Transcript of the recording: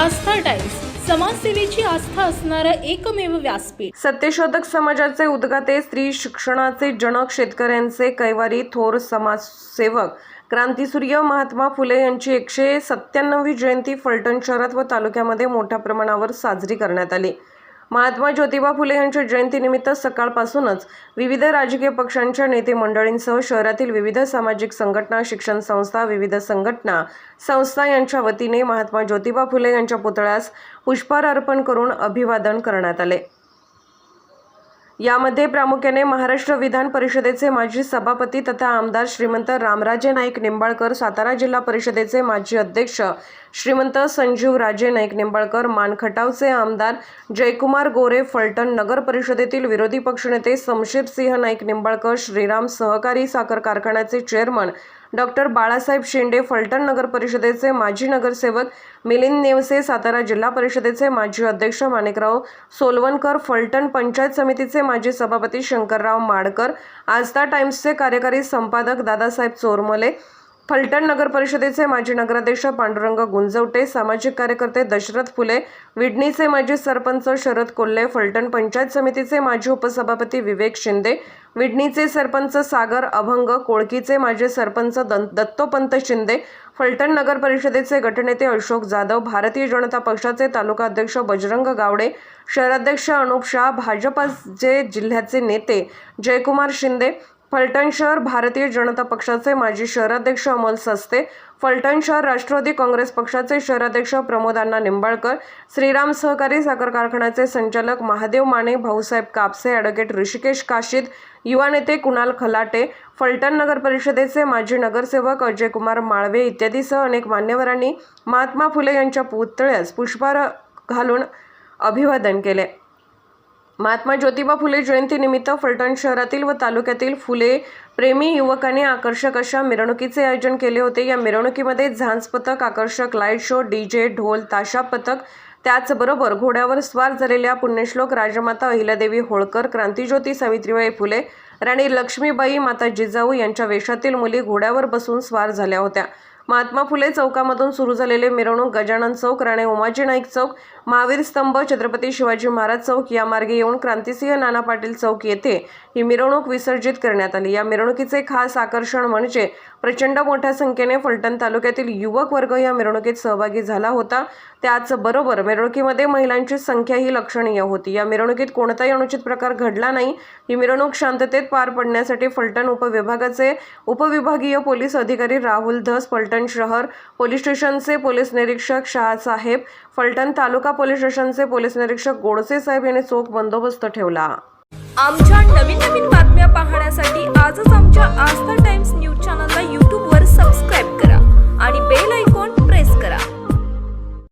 आस्था times समाजसेवेची आस्था असणारं एकमेव व्यासपीठ. सत्यशोधक समाजाचे उद्गाते स्त्री शिक्षणाचे जनक शेतकऱ्यांचे कैवारी थोर समाजसेवक क्रांतीसूर्य महात्मा फुले यांची एकशे सत्त्याण्णवी जयंती फलटण शहरात व तालुक्यामध्ये मोठ्या प्रमाणावर साजरी करण्यात आली. महात्मा ज्योतिबा फुले यांच्या जयंतीनिमित्त सकाळपासूनच विविध राजकीय पक्षांच्या नेते मंडळींसह शहरातील विविध सामाजिक संघटना शिक्षण संस्था विविध संघटना संस्था यांच्या वतीने महात्मा ज्योतिबा फुले यांच्या पुतळ्यास पुष्पहार अर्पण करून अभिवादन करण्यात आले. यामध्ये प्रामुख्याने महाराष्ट्र विधान परिषदेचे माजी सभापती तथा आमदार श्रीमंत रामराजे नाईक निंबाळकर सातारा जिल्हा परिषदेचे माजी अध्यक्ष श्रीमंत संजीव राजे नाईक निंबाळकर मानखटावचे आमदार जयकुमार गोरे फलटण नगर परिषदेतील विरोधी पक्षनेते समशीर सिंह नाईक निंबाळकर श्रीराम सहकारी साखर कारखान्याचे चेअरमन डॉक्टर बाळासाहेब शेंडे फलटण नगर परिषदेचे माजी नगरसेवक मिलिंद नेवसे सातारा जिल्हा परिषदेचे माजी अध्यक्ष माणिकराव सोलवणकर फलटण पंचायत समितीचे माजी सभापती शंकरराव माडकर आस्था टाइम्सचे कार्यकारी संपादक दादासाहेब चोरमले फलटण नगर परिषदेचे माजी नगराध्यक्ष पांडुरंग गुंजवटे सामाजिक कार्यकर्ते दशरथ फुले विडणीचे माजी सरपंच शरद कोल्हे फलटण पंचायत समितीचे माजी उपसभापती विवेक शिंदे विडणीचे सरपंच सागर अभंग कोळकीचे माजी सरपंच दत्तोपंत शिंदे फलटण नगर परिषदेचे गटनेते अशोक जाधव भारतीय जनता पक्षाचे तालुका अध्यक्ष बजरंग गावडे शहराध्यक्ष अनुप शाह भाजपचे जिल्ह्याचे नेते जयकुमार शिंदे फलटण शहर भारतीय जनता पक्षाचे माजी शहराध्यक्ष अमोल सस्ते फलटण शहर राष्ट्रवादी काँग्रेस पक्षाचे शहराध्यक्ष प्रमोद अण्णा निंबाळकर श्रीराम सहकारी साखर कारखान्याचे संचालक महादेव माने भाऊसाहेब कापसे ॲडव्होकेट ऋषिकेश काशीद युवा नेते कुणाल खलाटे फलटण नगर परिषदेचे माजी नगरसेवक अजयकुमार माळवे इत्यादीसह अनेक मान्यवरांनी महात्मा फुले यांच्या पुतळ्यास पुष्पहार घालून अभिवादन केले. महात्मा ज्योतिबा फुले जयंतीनिमित्त फलटण शहरातील व तालुक्यातील फुले प्रेमी युवकांनी आकर्षक अशा मिरवणुकीचे आयोजन केले होते. या मिरवणुकीमध्ये झांज पथक आकर्षक लाइट शो डीजे ढोल ताशा पथक त्याचबरोबर घोड्यावर स्वार झालेल्या पुण्यश्लोक राजमाता अहिल्यादेवी होळकर क्रांतीज्योती सावित्रीबाई फुले राणी लक्ष्मीबाई माता जिजाऊ यांच्या वेशातील मुली घोड्यावर बसून स्वार झाल्या होत्या. महात्मा फुले चौकामधून सुरू झालेले मिरवणूक गजानन चौक राणे उमाजी नाईक चौक महावीर स्तंभ छत्रपती शिवाजी महाराज चौक या मार्गे येऊन क्रांतिसिंह नाना पाटील चौक येथे ही मिरवणूक विसर्जित करण्यात आली. या मिरवणुकीचे खास आकर्षण म्हणजे प्रचंड मोठ्या संख्येने फलटण तालुक्यातील युवक वर्ग या मिरवणुकीत सहभागी झाला होता. त्याचबरोबर मिरवणुकीमध्ये महिलांची संख्याही लक्षणीय होती. या मिरवणुकीत कोणताही अनुचित प्रकार घडला नाही. ही मिरवणूक शांततेत पार पडण्यासाठी फलटण उपविभागाचे उपविभागीय पोलीस अधिकारी राहुल धस फलटण शहर पोलीस स्टेशनचे पोलीस निरीक्षक शहासाहेब फलटण तालुका पोलीस स्टेशनचे पोलीस निरीक्षक गोडसे साहेब यांनी चोख बंदोबस्त ठेवला. आमच्या नवीन नवीन बातम्या पाहण्यासाठी आजच आमच्या आस्था टाइम्स न्यूज चॅनलला